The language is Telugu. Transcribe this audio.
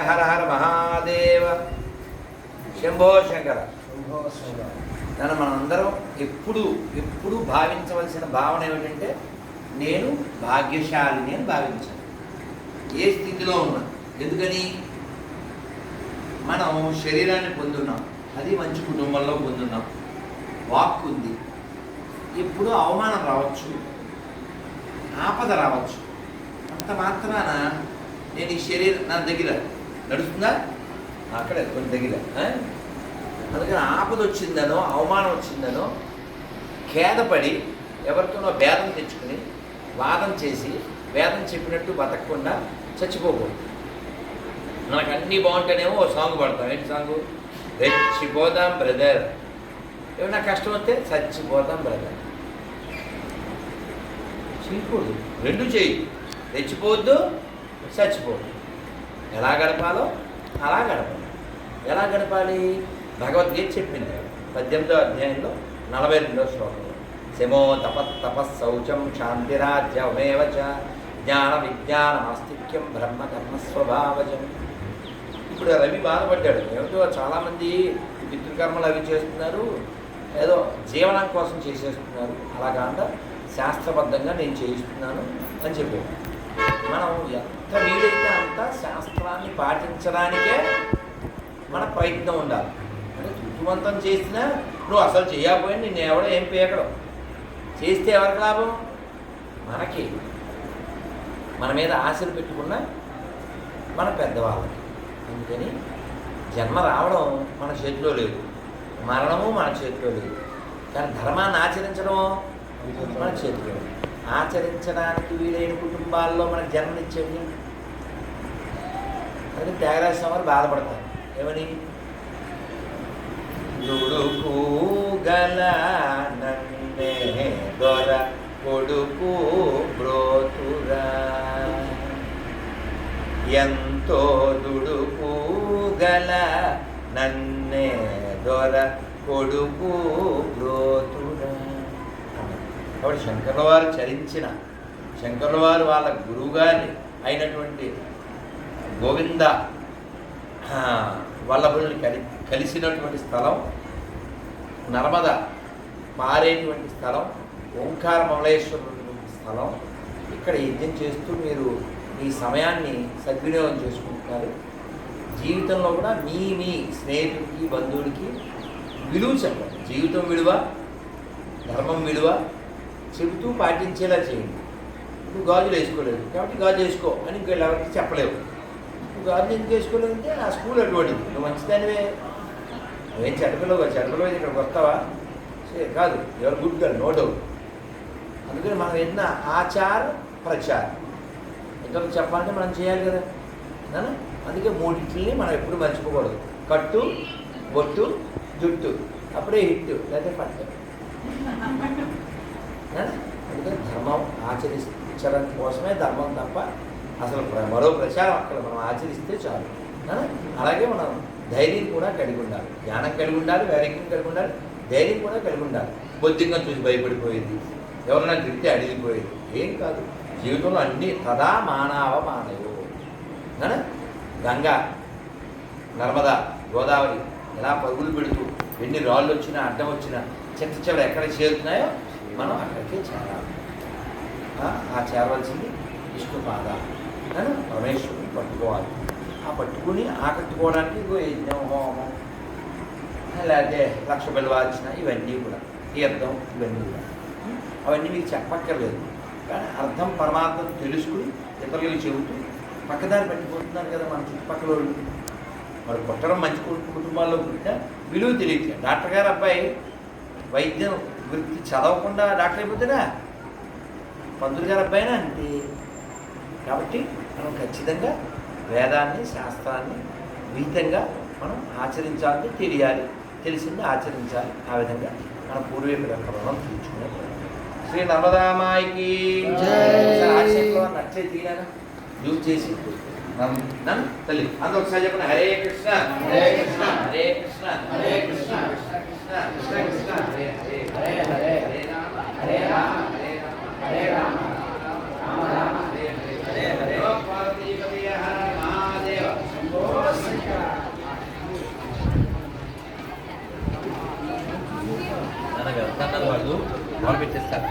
హర హర మహాదేవ. శంభో శంకర. నన్ను మనందరం ఎప్పుడు ఎప్పుడు భావించవలసిన భావన ఏమిటంటే నేను భాగ్యశాలిని అని భావించాను ఏ స్థితిలో ఉన్నా. ఎందుకని? మనం శరీరాన్ని పొందున్నాం. అది మంచి కుటుంబంలో పొందున్నాం. వాక్ ఉంది. ఎప్పుడు అవమానం రావచ్చు. ఆపద రావచ్చు. అంత మాత్రాన నేను ఈ శరీరం నా దగ్గర నడుస్తుందా? అక్కడ కొంచెం దగ్గర అందుకని ఆపద వచ్చిందనో అవమానం వచ్చిందనో ఖేదపడి ఎవరితోనో భేదం తెచ్చుకుని వాదం చేసి వేదం చెప్పినట్టు బతకకుండా చచ్చిపోకూడదు. మనకు అన్నీ బాగుంటేనేమో ఓ సాంగ్ పడతాం. ఏంటి సాంగు? రెచ్చిపోదాం బ్రదర్. ఏమన్నా కష్టం వస్తే చచ్చిపోదాం బ్రదర్. చేయకూడదు. రెండు చేయి రెచ్చిపోవద్దు చచ్చిపోవద్దు. ఎలా గడపాలో అలా గడపాలి. ఎలా గడపాలి? భగవద్గీత చెప్పింది. పద్దెనిమిదో అధ్యాయంలో నలభై రెండో శ్లోకంలో శమో తప తపస్సౌచం శాంతిరాజ్యమేవ జ్ఞాన విజ్ఞాన ఆస్తిక్యం బ్రహ్మ కర్మ స్వభావజం ఇప్పుడు రవి బాధపడ్డాడు. ఏమిటో చాలామంది పితృకర్మలు అవి చేస్తున్నారు. ఏదో జీవనం కోసం చేసేస్తున్నారు. అలా కాకుండా శాస్త్రబద్ధంగా నేను చేయిస్తున్నాను అని చెప్పాడు. మనం ఎంత వీలు శాస్త్రాన్ని పాటించడానికే మన ప్రయత్నం ఉండాలి. అంటే చుట్టుమంతం చేసినా నువ్వు అసలు చేయకపోయినా నిన్ను ఎవడో ఏం పీకడం. చేస్తే ఎవరికి లాభం? మనకి. మన మీద ఆశలు పెట్టుకున్న మన పెద్దవాళ్ళకి. అందుకని జన్మ రావడం మన చేతిలో లేదు. మరణము మన చేతిలో లేదు. కానీ ధర్మాన్ని ఆచరించడం మన చేతిలో లేదు. ఆచరించడానికి వీలైన కుటుంబాల్లో మనకు జన్మనిచ్చేది అది త్యాగరాజ వారు బాధపడతారు. ఏమని? గల నన్నే దొర కొడుకు బ్రోతురా. ఎంతో దుడుకు గల నన్నే దొర కొడుకు బ్రోతురా. కాబట్టి శంకర్ల వారు చరించిన శంకర్ల వారు వాళ్ళ గురువుగారి అయినటువంటి గోవింద ఆ, వల్లభుల్ని కలి కలిసినటువంటి స్థలం నర్మద మారేటువంటి స్థలం ఓంకార మమలేశ్వరుడు స్థలం. ఇక్కడ యజ్ఞం చేస్తూ మీరు మీ సమయాన్ని సద్వినియోగం చేసుకుంటున్నారు. జీవితంలో కూడా మీ మీ స్నేహితుడికి బంధువుడికి విలువ చెప్పండి. జీవితం విలువ ధర్మం విలువ చెబుతూ పాటించేలా చేయండి. నువ్వు గాజులు వేసుకోలేదు. కాబట్టి గాజు వేసుకో అని వీళ్ళు ఎవరికి చెప్పలేవు. నువ్వు గాజులు ఆ స్కూల్ అటువంటిది. నువ్వు మంచిదానివే. నువ్వేం చెడపిల్లవు చెడపిల్లవు ఇక్కడికి వస్తావా? సరే కాదు. ఎవరు గుడ్ గర్ల్ నో డౌట్. అందుకని మనం ఏదైనా ఆచార ప్రచారం. ఇతరులకు చెప్పాలంటే మనం చేయాలి కదా. అందుకే మూడింటిని మనం ఎప్పుడు మర్చిపోకూడదు. కట్టు బొట్టు జుట్టు. అప్పుడే హిట్ లేకపోతే పట్టు అందుకని ధర్మం ఆచరించడం కోసమే ధర్మం తప్ప అసలు ప్ర- మరో ప్రచారం అక్కడ మనం ఆచరిస్తే చాలు. అలాగే మనం ధైర్యం కూడా కలిగి ఉండాలి. జ్ఞానం కలిగి ఉండాలి వైరాగ్యం కలిగి ఉండాలి ధైర్యం కూడా కలిగి ఉండాలి. బొద్దింగా చూసి భయపడిపోయేది ఎవరైనా తిరిగితే అడిగిపోయేది. ఏం కాదు. జీవితంలో అన్ని తదా మానవ మానవు గంగా నర్మదా గోదావరి ఎలా పరుగులు పెడుతూ ఎన్ని రాళ్ళు వచ్చినా అడ్డం వచ్చినా చెత్త చెవడ ఎక్కడ చేరుతున్నాయో మనం అక్కడికే చేరాలి. ఆ, చేరవలసింది విష్ణుపాద. పరమేశ్వరుని పట్టుకోవాలి ఆ పట్టుకుని ఆకట్టుకోవడానికి యజ్ఞం హోమం లేకపోతే లక్ష బెలవాల్సిన ఇవన్నీ కూడా. తీర్థం ఇవన్నీ కూడా. అవన్నీ మీకు చెప్పక్కర్లేదు. కానీ అర్థం పరమార్థం తెలుసుకుని ఇతరులకు చెబుతూ పక్కదారి పట్టిపోతున్నారు కదా మన చుట్టుపక్కల వాళ్ళు. వాడు కొట్టడం మంచి కుటుంబాల్లో పుట్టిన విలువ తెలియట్లేదు డాక్టర్ గారు అబ్బాయి వైద్యం వృత్తి చదవకుండా డాక్టర్ అయిపోతాడా పంతులు గారు అబ్బాయినా అంటే కాబట్టి మనం ఖచ్చితంగా వేదాన్ని శాస్త్రాన్ని విహితంగా మనం ఆచరించాలని తెలియాలి తెలిసింది ఆచరించాలి ఆ విధంగా మన పూర్వీకుల యొక్క రుణం తీర్చుకునే. శ్రీ నర్మదామాయికి. నచ్చే తీయనా జూమ్ చేసి నన్ను తల్లి అందరూ ఒకసారి చెప్పండి హరే కృష్ణ హరే కృష్ణ. హరే కృష్ణ హరే కృష్ణ. కృష్ణ కృష్ణ కృష్ణ హరే. వాళ్ళు మొదలు పెట్టేస్తారు